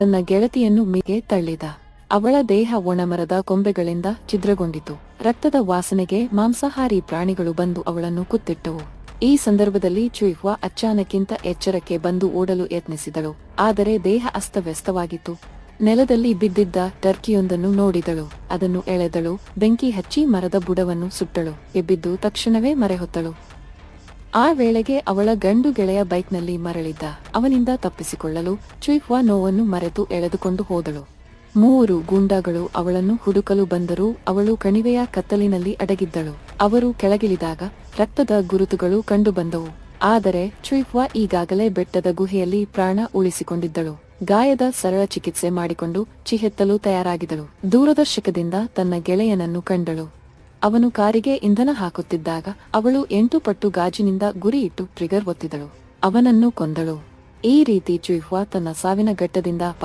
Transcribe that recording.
ತನ್ನ ಗೆಳತಿಯನ್ನು ಮೇಗೆ ತಳ್ಳಿದ. ಅವಳ ದೇಹ ಒಣಮರದ ಕೊಂಬೆಗಳಿಂದ ಛಿದ್ರಗೊಂಡಿತು. ರಕ್ತದ ವಾಸನೆಗೆ ಮಾಂಸಾಹಾರಿ ಪ್ರಾಣಿಗಳು ಬಂದು ಅವಳನ್ನು ಕುತ್ತಿಟ್ಟವು. ಈ ಸಂದರ್ಭದಲ್ಲಿ ಚುಯ್ಹ್ವ ಅಚ್ಚಾನಕ್ಕಿಂತ ಎಚ್ಚರಕ್ಕೆ ಬಂದು ಓಡಲು ಯತ್ನಿಸಿದಳು. ಆದರೆ ದೇಹ ಅಸ್ತವ್ಯಸ್ತವಾಗಿತ್ತು. ನೆಲದಲ್ಲಿ ಬಿದ್ದಿದ್ದ ಟರ್ಕಿಯೊಂದನ್ನು ನೋಡಿದಳು. ಅದನ್ನು ಎಳೆದಳು. ಬೆಂಕಿ ಹಚ್ಚಿ ಮರದ ಬುಡವನ್ನು ಸುಟ್ಟಳು. ಎಬ್ಬಿದ್ದು ತಕ್ಷಣವೇ ಮರೆಹೊತ್ತಳು. ಆ ವೇಳೆಗೆ ಅವಳ ಗಂಡು ಗೆಳೆಯ ಬೈಕ್ನಲ್ಲಿ ಮರಳಿದ್ದ. ಅವನಿಂದ ತಪ್ಪಿಸಿಕೊಳ್ಳಲು ಚುಯಿಹ್ವಾ ನೋವನ್ನು ಮರೆತು ಎಳೆದುಕೊಂಡು ಹೋದಳು. ಮೂವರು ಗೂಂಡಾಗಳು ಅವಳನ್ನು ಹುಡುಕಲು ಬಂದರೂ ಅವಳು ಕಣಿವೆಯ ಕತ್ತಲಿನಲ್ಲಿ ಅಡಗಿದ್ದಳು. ಅವರು ಕೆಳಗಿಳಿದಾಗ ರಕ್ತದ ಗುರುತುಗಳು ಕಂಡುಬಂದವು. ಆದರೆ ಚುಯಿಹ್ವಾ ಈಗಾಗಲೇ ಬೆಟ್ಟದ ಗುಹೆಯಲ್ಲಿ ಪ್ರಾಣ ಉಳಿಸಿಕೊಂಡಿದ್ದಳು. ಗಾಯದ ಸರಳ ಚಿಕಿತ್ಸೆ ಮಾಡಿಕೊಂಡು ಚಿಹೆತ್ತಲು ತಯಾರಾಗಿದಳು ದೂರದರ್ಶಕದಿಂದ ತನ್ನ ಗೆಳೆಯನನ್ನು ಕಂಡಳು. ಅವನು ಕಾರಿಗೆ ಇಂಧನ ಹಾಕುತ್ತಿದ್ದಾಗ ಅವಳು ಎಂಟು ಪಟ್ಟು ಗಾಜಿನಿಂದ ಗುರಿಯಿಟ್ಟು ಟ್ರಿಗರ್ ಒತ್ತಿದಳು. ಅವನನ್ನು ಕೊಂದಳು. ಈ ರೀತಿ ಚುಹ್ವಾ ತನ್ನ ಸಾವಿನ ಘಟ್ಟದಿಂದ